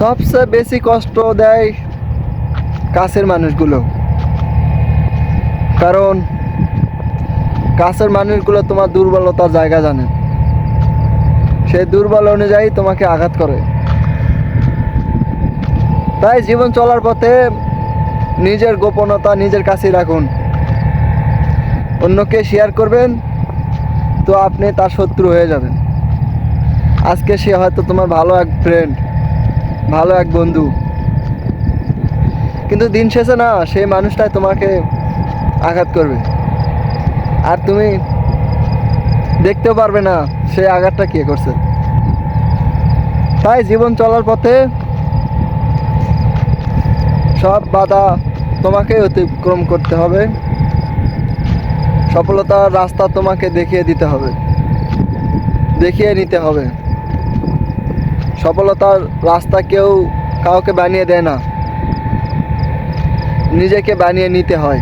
সবচেয়ে বেশি কষ্ট দেয় কাছের মানুষগুলো। কারণ কাছের মানুষগুলো তোমার দুর্বলতার জায়গা জানে। সেই দুর্বল অনুযায়ী তোমাকে আঘাত করে। তাই জীবন চলার পথে নিজের গোপনতা নিজের কাছেই রাখুন। অন্যকে শেয়ার করবেন, তো আপনি তার শত্রু হয়ে যাবেন। আজকে সে হয়তো তোমার ভালো এক ফ্রেন্ড ভালো এক বন্ধু। কিন্তু দিন শেষে না, সেই মানুষটাই তোমাকে আঘাত করবে। আর তুমি দেখতেও পারবে না, সেই আঘাতটা কে করছে। তাই জীবন চলার পথে সব বাধা তোমাকে অতিক্রম করতে হবে। সফলতার রাস্তা তোমাকে দেখিয়ে দিতে হবে। দেখিয়ে নিতে হবে। সফলতার রাস্তা কেউ কাউকে বানিয়ে দেয় না। নিজেকে বানিয়ে নিতে হয়।